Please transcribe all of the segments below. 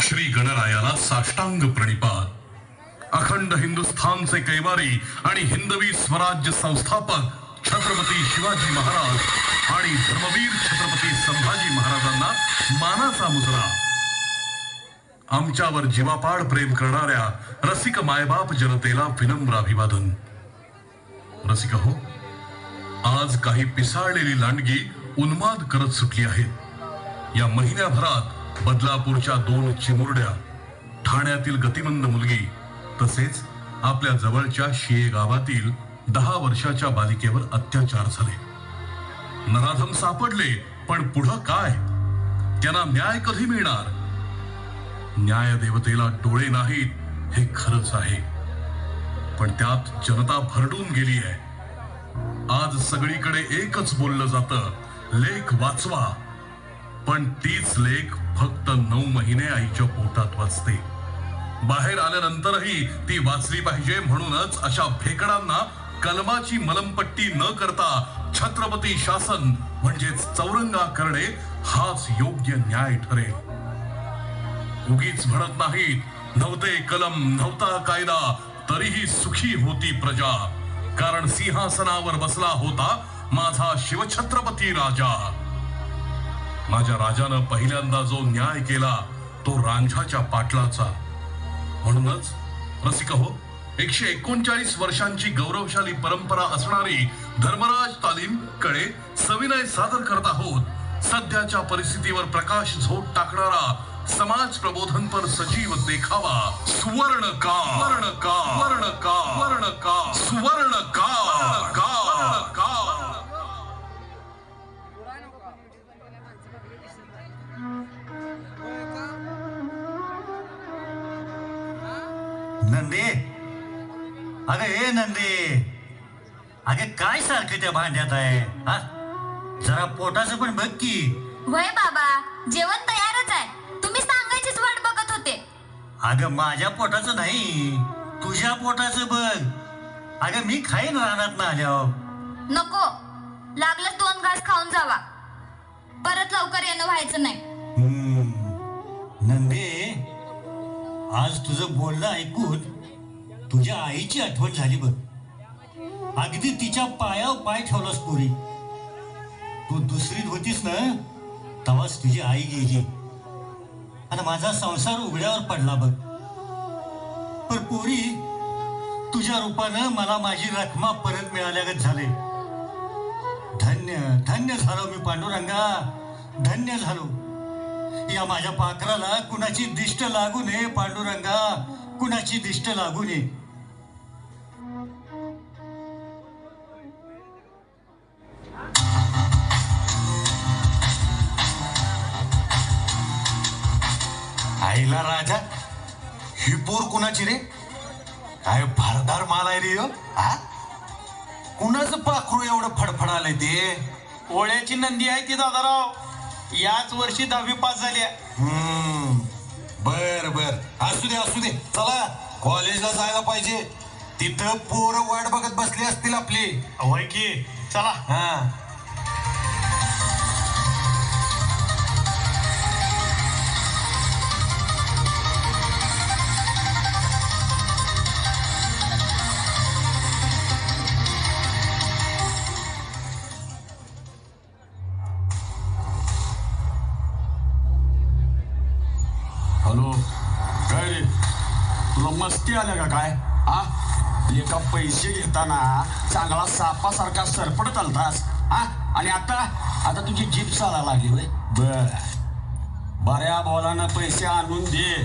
श्री गणरायाला साष्टांग प्रणिपात. अखंड हिंदुस्थानचे कैवारी आणि हिंदवी स्वराज्य संस्थापक छत्रपती शिवाजी महाराज आणि धर्मवीर छत्रपती संभाजी महाराजांना मानाचा मुजरा. आमच्यावर जीवापाड प्रेम करणाऱ्या रसिक मायबाप जनतेला विनम्र अभिवादन. रसिक हो आज काही पिसाळलेली लांडगी उन्माद करत सुटली आहेत. या महिन्याभरात बदलापूरच्या दोन चिमुरड्या ठाण्यातील गतिमंद मुलगी तसेच आपल्या जवळच्या शिये गावातील दहा वर्षाच्या बालिकेवर अत्याचार झाले. नराधम सापडले पण पुढं काय? त्यांना न्याय कधी मिळणार? न्याय देवतेला डोळे नाहीत हे खरंच आहे. पण त्यात जनता भरडून गेली आहे. आज सगळीकडे एकच बोललं जातं लेख वाचवा. पण तीच लेख फक्त नऊ महिने आईच्या पोटात वाचते. बाहेर आल्यानंतरही ती वाचली पाहिजे म्हणूनच अशा फेकडांना कलमाची मलमपट्टी न करता छत्रपती शासन म्हणजेच चौरंगा करणे हाच योग्य न्याय ठरेल. उगीच म्हणत नाहीत नव्हते कलम नव्हता कायदा तरीही सुखी होती प्रजा. कारण सिंहासनावर बसला होता माझा शिवछत्रपती राजा. माझ्या राजानं पहिल्यांदा जो न्याय केला तो रांझाच्या पाटलाचा. म्हणूनच रसिक हो एकशे एकोणचाळीस वर्षांची गौरवशाली परंपरा असणारी धर्मराज तालीमकडे सविनय सादर करत आहोत. सध्याच्या परिस्थितीवर प्रकाश झोत टाकणारा समाज प्रबोधनपर सजीव देखावा. सुवर्ण का वर्ण का वर्ण का वर्ण का सुवर्ण का का नंदे अगं ए नंदे अगं काय सारखं त्या भांड्यात आहे हा जरा पोटाचं पण बघ की वय बाबा जेवण तयारच आहे तुम्ही सांगायचीच वाट बघत होते अगं माझ्या पोटाचं नाही तुझ्या पोटाचं बघ अगं मी खाईन रानात ना आल्यावर नको लागलं दोन घास खाऊन जावा परत लवकर येणं व्हायचं नाही. नंदे आज तुझं बोलणं ऐकून तुझ्या आईची आठवण झाली बघ. अगदी तिच्या पायावर पाय ठेवलास पुरी. तू दुसरीत होतीस ना तवाच तुझी आई गेली. आणि माझा संसार उघड्यावर पडला बघ. पण पोरी तुझ्या रूपानं मला माझी रखमा परत मिळाल्यागत झाले. धन्य धन्य झालो मी पांडुरंगा. धन्य झालो. या माझ्या पाखराला कुणाची दिष्ट लागू नये पांडुरंगा. कुणाची दिष्ट लागू नये. आईला राजा ही पोर कुणाची रे? काय भारदार माल आहे रे? हा? कुणाचं पाखरू एवढं फडफडालंय ते? ओळ्याची नंदी आहे ती दादाराव? याच वर्षी दहावी पास झाल्या हम्म. बर बर. असू दे असू दे. चला कॉलेजला जायला पाहिजे. तिथं पोरं वाट बघत बसली असतील आपली. होय की. चला. हा. सापासारखा सरपट चालतास हा? आणि आता आता तुझी जीप चाला लागली होय? बर. बऱ्या बोलानं पैसे आणून दे.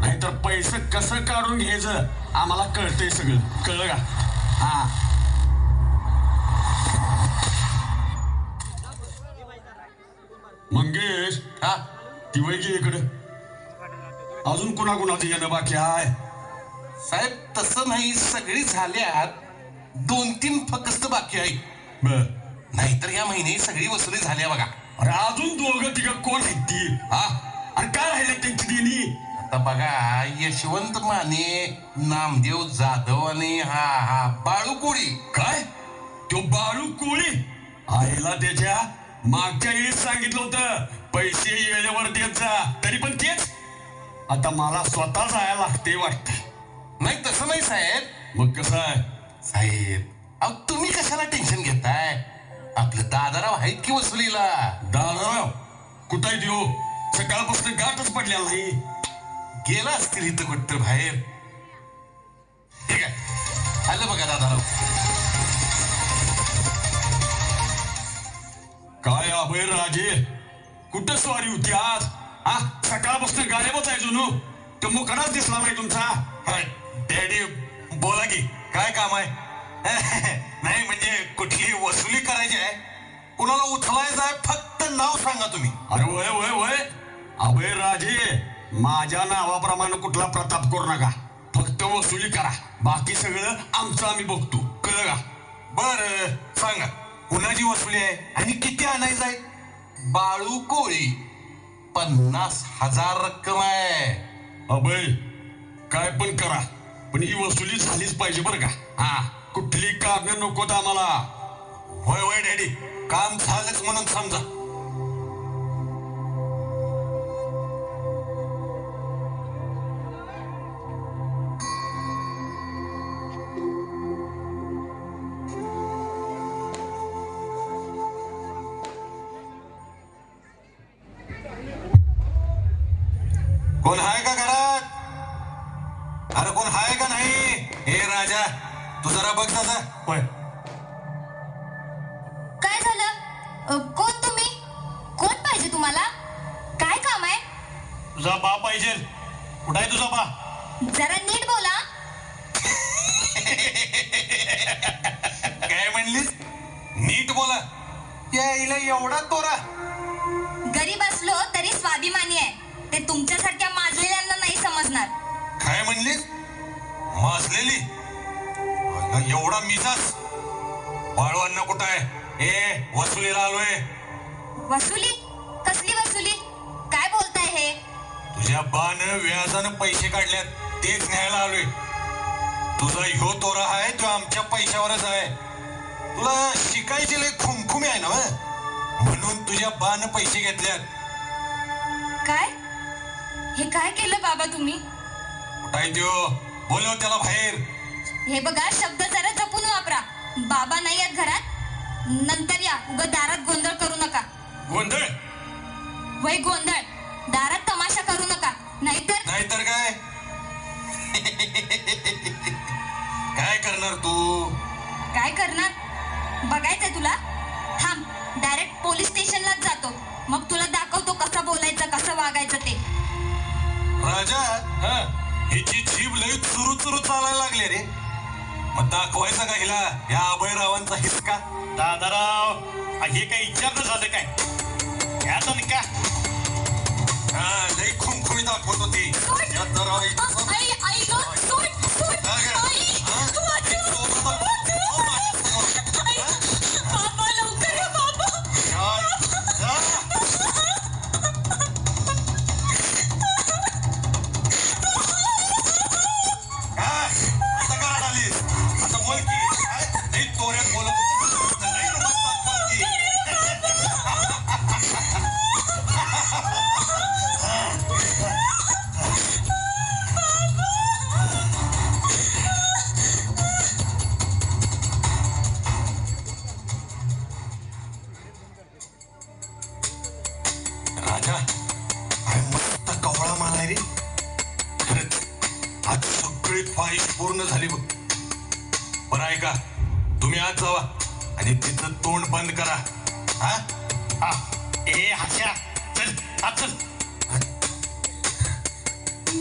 नाहीतर पैसे कसं काढून घ्यायचं? आम्हाला कळतंय सगळं. कळलं का? हा. मंगेश हा? ती वय इकडं इकडे. अजून कुणाकुणाचं येणं बाकी आहे? साहेब तसं नाही. सगळी झाल्यात दोन तीन फक्त बाकी आहे. बर. नाहीतर या महिने सगळी वसुली झाल्या बघा. अरे अजून दोघं तिघं कोण आहेत ती? हा? अरे काय राहिले त्यांची देणी? आता बघा यशवंत माने नामदेव जाधव आणि हा हा बाळू कोळी काय? तो बाळू कोळी आईला त्याच्या मागच्या वेळेस सांगितलं होतं पैसे येण्यावर देत जा तरी पण तेच? आता मला स्वतः जायला लागते वाटते. नाही तसं नाही साहेब. मग कसं आहे? साहेब अहो तुम्ही कशाला टेन्शन घेताय? आपलं दादाराव आहेत की वसुलीला? दादाराव कुठं आहे देऊ सकाळपासून गाठच पडलेला नाही. गेला असतील इथं कुठं बाहेर. ठीक आहे. आलं बघा दादाराव. काय अभय राजे? कुठं स्वारी होती आज? हा सकाळपासून गाड्यावच आहे जुनू. तो मुकडाच दिसला नाही तुमचा. डॅडी बोला की. काय काम आहे? नाही म्हणजे कुठली वसुली करायची आहे? कुणाला उचलायचं आहे? फक्त नाव सांगा तुम्ही. अरे वय वय वय. अभय राजे माझ्या नावाप्रमाणे कुठला प्रताप करू नका. फक्त वसुली करा. बाकी सगळं आमचं आम्ही बघतो. कळलं का? बर सांगा. कुणाची वसुली आहे? आणि किती आणायचं आहे? बाळू कोळी. पन्नास हजार रक्कम आहे. अभय काय पण करा. पण ही वसुली झालीच पाहिजे बरं का? हा कुठली काम नकोत आम्हाला. होय होय डॅडी. काम झालंच म्हणून समजा. कोण आहे का घरात? अरे कोण तू जरा बघ ना होय. बाळवांना कुठं आहे? ए वसुलीला आलोय. वसुली? कसली वसुली? काय बोलताय हे? तुझ्या बानं व्याजानं पैसे काढल्यात तेच न्यायला आलोय. तुझा ह्यो तोरा आहे तो आमच्या पैशावरच आहे. तुला शिकायची लय खुमखुमी आहे ना? म्हणून तुझ्या बानं पैसे घेतल्यात. काय? हे काय केलं बाबा तुम्ही? कुठं त्यो? बोलव त्याला बाहेर. हे बघा शब्द जरा बाबा नाही आहेत घरात. नंतर या. उग दारात गोंधळ करू नका. गोंधळ? वय गोंधळ. दारात तमाशा करू नका. नाहीतर नाहीतर काय? काय करणार तू? काय करणार? बघायचंय तुला? थांब. डायरेक्ट पोलीस स्टेशनलाच जातो. मग तुला दाखवतो कसं बोलायचं कसं वागायचं ते. राजा हिची जीभ लई चुरू चुरू चालायला लागले रे. मग दाखवायचा का हिला? या अभयरावांचा हिसका? दादाराव हे काय इच्छा झालं काय? याचा का? हा लई खुमखुमी दाखवत होती.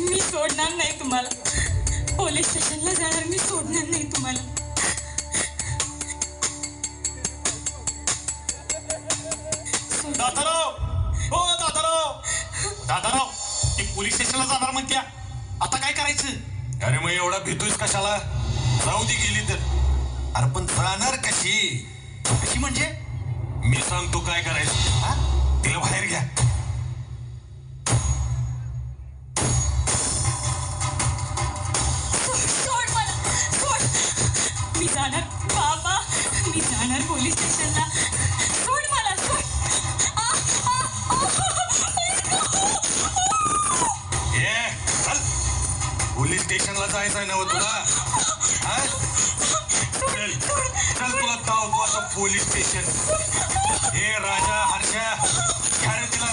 मी सोडणार नाही तुम्हाला. पोलीस स्टेशनला जाणार मी सोडणार नाही तुम्हाला. दादाराव हो दादाराव दादाराव ती पोलीस स्टेशनला जाणार म्हणत्या. आता काय करायचं? अरे मग एवढा भीतोयस कशाला? जाऊ दे गेली तर. अरे पण जाणार कशी? कशी म्हणजे? मी सांगतो काय करायचं. हा? तिला बाहेर घ्या. स्टेशनला जायचं आहे ना हो? तुला चल चल तुला तावतो आता पोलीस स्टेशन. हे राजा हर्षा घ्या रे तिला?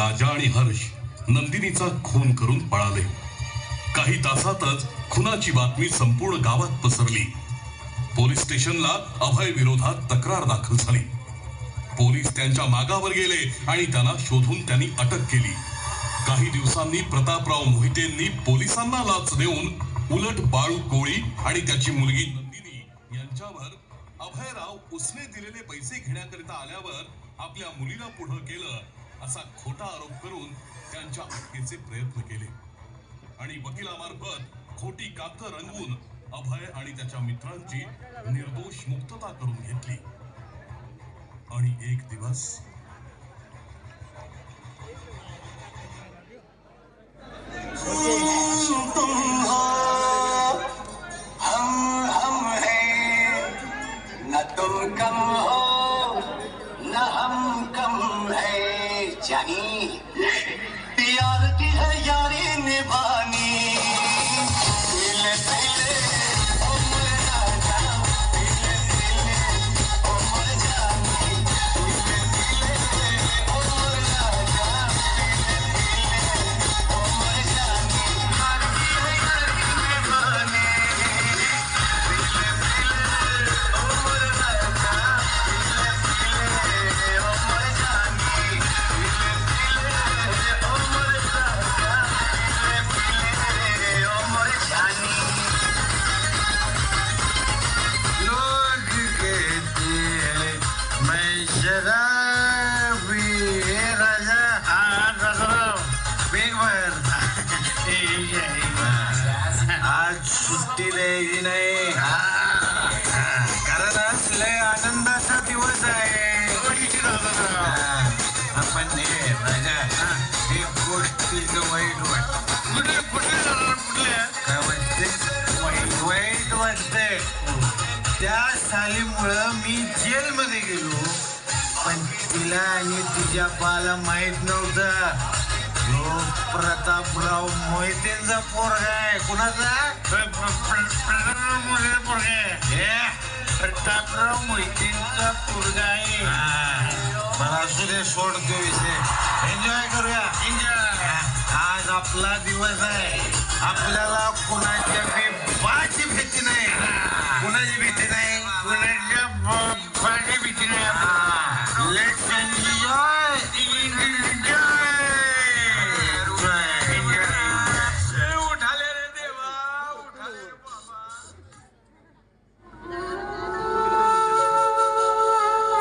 राजा आणि हर्ष नंदिनीचा खून करून पळाले. काही तासातच खुनाची बातमी संपूर्ण गावात पसरली. पोलीस स्टेशनला अभय विरोधात तक्रार दाखल झाली. पोलीस त्यांच्या मागावर गेले आणि त्यांना शोधून त्यांनी अटक केली. काही दिवसांनी प्रतापराव मोहितेंनी पोलिसांना लाच देऊन उलट बाळू कोळी आणि त्याची मुलगी नंदिनी यांच्यावर अभयराव उसने दिलेले पैसे घेण्याकरिता आल्यावर आपल्या मुलीला पुढं केलं. असा खोटा आरोप करून त्यांच्या अटकेचे प्रयत्न केले. आणि वकिलामार्फत खोटी कात रंगवून अभय आणि त्याच्या मित्रांची निर्दोष मुक्तता करून घेतली. आणि एक दिवस सालीमुळं मी जेलमध्ये गेलो. पण तिला आणि तिच्या बाला माहीत नव्हतं. ह्यो प्रतापराव मोहितेंचा पोरगा आहे. कुणाचा? पोरगा आहे. प्रतापराव मोहितेंचा पोरगा आहे. मला असू दे सोडतो विषय. एन्जॉय करूया. एन्जॉय आज आपला दिवस आहे. आपल्याला कुणाच्या बी बाची भीती नाही. कुणाची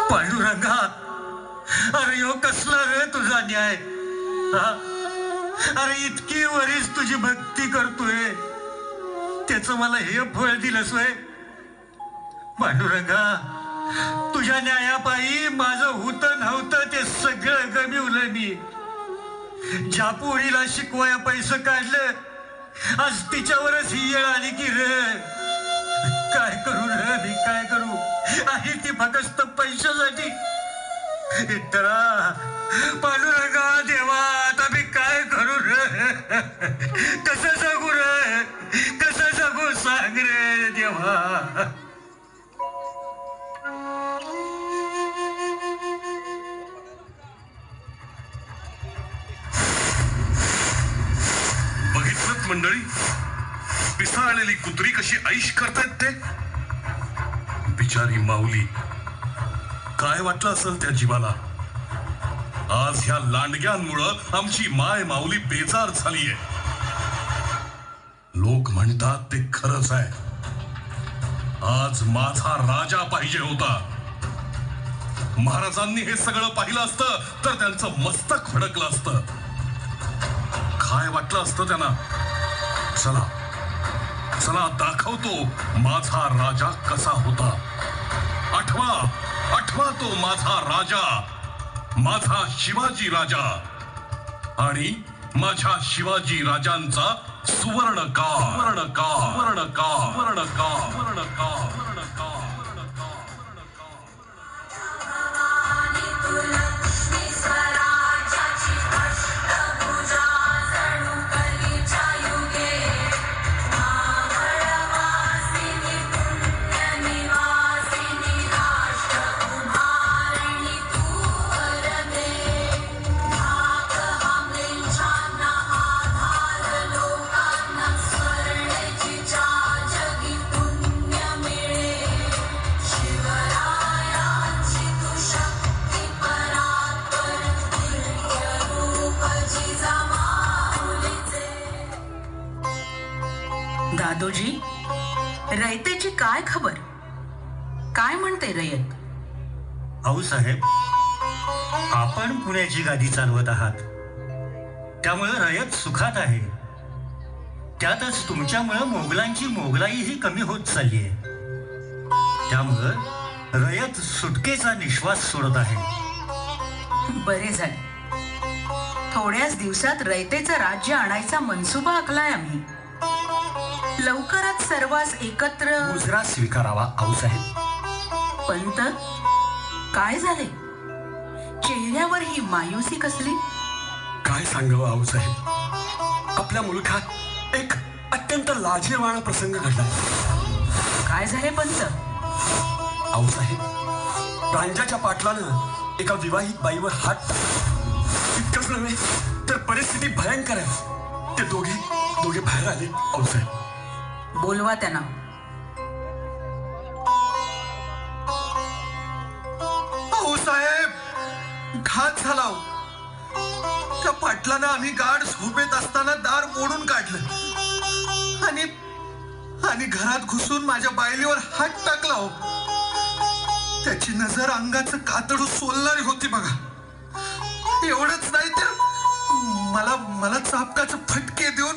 पांडुरंगा अरे यो कसला रे तुझा न्याय? अरे इतकी वरीस तुझी भक्ती करतोय. त्याच मला हे फळ दिलंस सोय पांडुरंगा तुझ्या न्यायापायी माझं होत नव्हतं ते सगळं गमिवलं मी. ज्या पोरीला शिकवाया पैसे काढलं आज तिच्यावरच ही येळ आली की रे. काय करू रे मी काय करू आहे ती फक्त पैशासाठी? इतरा नका देवा आता मी काय करू रे? कसं सांगू रे? कसं सांगू? सांग रे देवा. बघितलं मंडळी? पिसाळलेली कुत्री कशी ऐश करतायत ते? बिचारी माऊली. काय वाटलं असेल त्या जीवाला? आज ह्या लांडग्यांमुळं आमची माय माऊली बेजार झालीये. लोक म्हणतात ते खरंच आहे. आज माझा राजा पाहिजे होता. महाराजांनी हे सगळं पाहिलं असतं तर त्यांचं मस्तक फडकलं असतं. काय वाटलं असतं त्यांना? चला. चला दाखवतो माझा राजा कसा होता. आठवा आठवा तो माझा राजा माझा शिवाजी राजा आणि माझ्या शिवाजी राजांचा सुवर्ण का सुवर्ण का सुवर्ण का सुवर्ण का सुवर्ण का दादोजी रयतेची काय खबर? काय म्हणते रयत? आऊसाहेब आपण पुण्याची गादी चालवत आहात. त्यामुळं रयत सुखात आहे. त्यातच तुमच्यामुळं मोगलांची मोगलाईही कमी होत चालली आहे त्यामुळं रयत सुटकेचा निश्वास सोडत आहे. बरे झाले. थोड्याच दिवसात रयतेचं राज्य आणायचा मनसुबा आखलाय आम्ही. लवकरात सर्वांस एकत्र. मुजरा स्वीकारावा आऊसाहेब. पंत काय झाले? चेहऱ्यावर ही मायुसी कसली? काय सांगावं आऊसाहेब? आपल्या मुलखात एक अत्यंत लाजीरवाणा प्रसंग घडला. काय झाले पंत? आऊसाहेब रांजाच्या पाटलानं एका विवाहित बाईवर हात. इतकंच नव्हे तर परिस्थिती भयंकर आहे. ते दोघे दोघे बाहेर आले. आऊसाहेब बोलवा त्यांना. साहेब घात झाला हो. त्या पाटलानं आम्ही गाड झोपेत असताना दार मोडून काढलं. आणि आणि घरात घुसून माझ्या बायलीवर हात टाकला हो. त्याची नजर अंगाचं कातडू सोलणारी होती बघा. एवढंच नाही तर मला मला चापकाचं फटके देऊन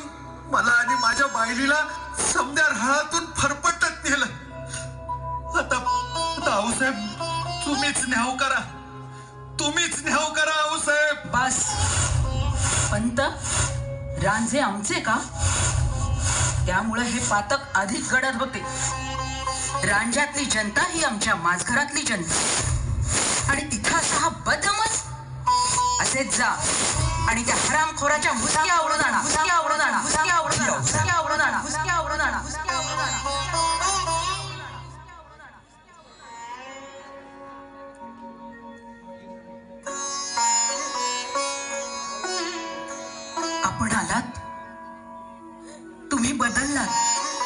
मला आणि माझ्या बायलीला समद्या राळातून फरफटत नेलं. आता आऊसाहेब तुम्हीच न्याव करा. तुम्हीच न्याव करा आऊसाहेब बस. पंत रांझे आमचे का? त्यामुळे हे पातक अधिक गडद होते. रांजातली जनता ही आमच्या माझघरातली जनता. आणि तिथं असा हा बदमच असेच जा. आणि त्या हरामखोराच्या हुसकी आवडून आणा हुसकी आवडून आणा हुसकी आवडून आणा हुसकी आवडून आणा हुसकी आवडून आणा हुसकी आवडून आणा आपण आलात. तुम्ही बदललात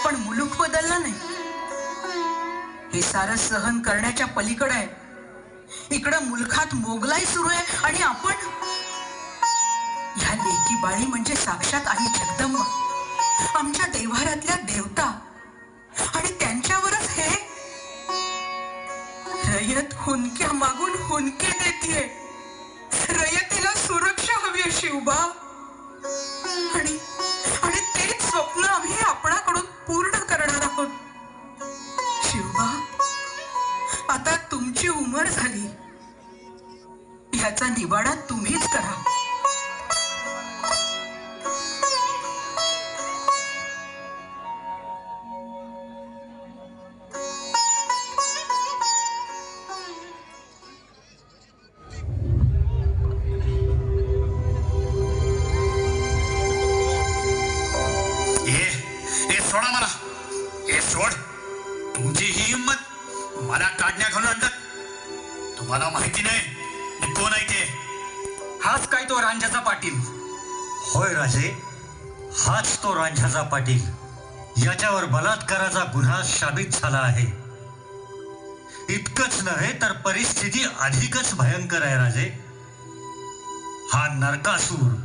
पण मुलूक बदलला नाही. हे सारं सहन करण्याच्या पलीकडे आहे. इकडं मुलखात मोगलाई सुरू आहे आणि आपण ह्या लेकी बाळी म्हणजे साक्षात आई जगदंबा. आमच्या देव्हाऱ्यातल्या देवता. आणि त्यांच्यावरच हे रयत हुनक्या मागून हुनके देतीये. रयतीला सुरक्षा हवी आहे शिवबा आणि आणि तेच स्वप्न आम्ही आपणाकडून पूर्ण करणार आहोत. शिवबा आता तुमची उमर झाली. ह्याचा निवाडा तुम्हीच करा. तुमची ही हिंमत? मला काढण्या घालून आणतात. तुम्हाला माहिती नाही. कोण आहे ते? हाच काय तो रांजाचा पाटील? होय राजे हाच तो रांझाचा पाटील. याच्यावर बलात्काराचा गुन्हा साबित झाला आहे. इतकंच नव्हे तर परिस्थिती अधिकच भयंकर आहे राजे. हा नरकासूर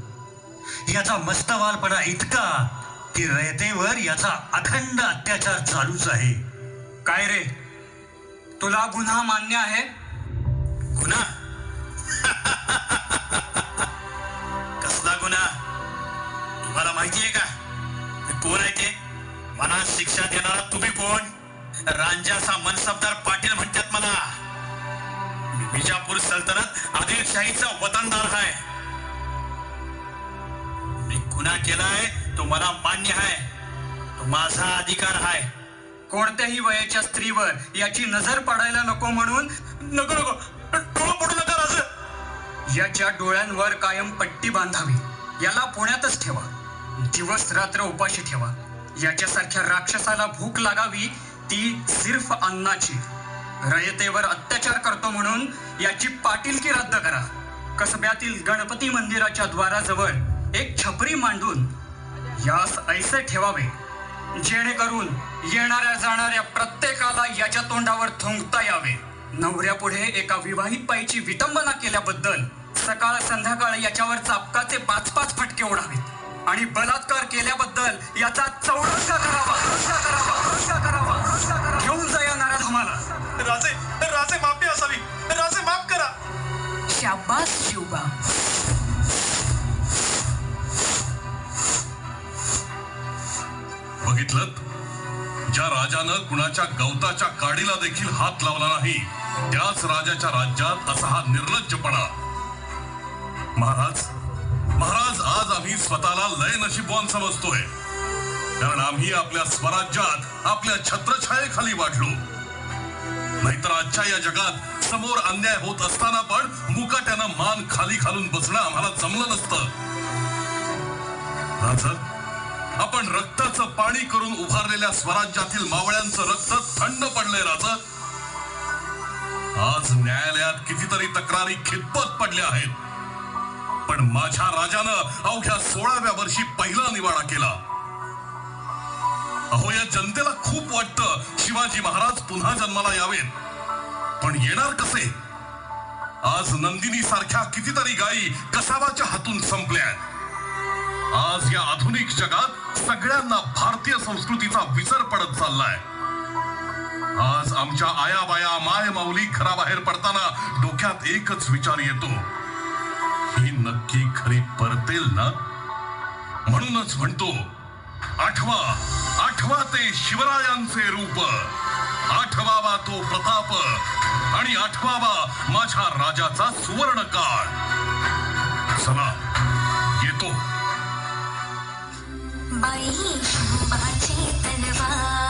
याचा मस्तवालपणा इतका की रयतेवर याचा अखंड अत्याचार चालूच आहे. काय रे? तुला गुन्हा मान्य आहे? गुन्हा? कसला गुन्हा? तुम्हाला माहिती आहे का कोण आहे ते? मला शिक्षा देणारा तुम्ही कोण? रांजाचा मनसबदार पाटील म्हणतात मला. विजापूर सल्तनत आदिलशाहीचा वतनदार आहे. मी गुन्हा केलाय तो मला मान्य आहे. तो माझा अधिकार आहे. कोणत्याही वयाच्या स्त्रीवर याची नजर पडायला नको म्हणून नको नको. डोळा पडू नका राज. याच्या डोळ्यांवर कायम पट्टी बांधावी. याला पुण्यातच ठेवा. दिवस रात्र उपाशी ठेवा. याच्यासारख्या राक्षसाला भूक लागावी ती सिर्फ अन्नाची. रयतेवर अत्याचार करतो म्हणून याची पाटीलकी रद्द करा. कसब्यातील गणपती मंदिराच्या द्वाराजवळ एक छपरी मांडून यास ऐसे ठेवावे. जेणेकरून येणाऱ्या जाणाऱ्या प्रत्येकाला याच्या तोंडावर थुंकता यावे. नवऱ्यापुढे एका विवाहित बाईची विटंबना केल्याबद्दल सकाळ संध्याकाळ याच्यावर चापकाचे पाच पाच फटके ओढावेत आणि बलात्कार केल्याबद्दल याचा चौरंगा करावा. करावा करावा. घेऊन जा या नराधमाला राजे राजे माफी असावी. राजे माफ करा. शाबास शिवबा. बघितलं ज्या राजानं कुणाच्या गवताच्या काडीला देखील हात लावला नाही त्याच राजाच्या राज्यात असा हा निर्लज्जपणा. महाराज महाराज आज आम्ही स्वतःला लय नशीबवान समजतोय. कारण आम्ही आपल्या स्वराज्यात आपल्या छत्रछायेखाली वाढलो. नाहीतर आजच्या या जगात समोर अन्याय होत असताना पण मुकाट्यानं मान खाली खालून बसणं आम्हाला जमलं नसतं. राजा आपण रक्ताचं पाणी करून उभारलेल्या स्वराज्यातील मावळ्यांचं रक्त थंड पडलंय राज. आज न्यायालयात कितीतरी तक्रारी खितपत पडल्या आहेत. पण माझ्या राजानं अवघ्या सोळाव्या वर्षी पहिला निवाडा केला. अहो या जनतेला खूप वाटतं शिवाजी महाराज पुन्हा जन्माला यावेत. पण येणार कसे? आज नंदिनी सारख्या कितीतरी गायी कसाबाच्या हातून संपल्या आज या आधुनिक जगात सगळ्यांना भारतीय संस्कृतीचा विसर पडत चाललाय. आज आमच्या आया बाया माय माऊली घराबाहेर पडताना डोक्यात एकच विचार येतो. ही नक्की खरी परतेल ना? म्हणूनच म्हणतो आठवा आठवा ते शिवरायांचे रूप. आठवावा तो प्रताप आणि आठवावा माझ्या राजाचा सुवर्ण काळ बाई शिवबाची तलवार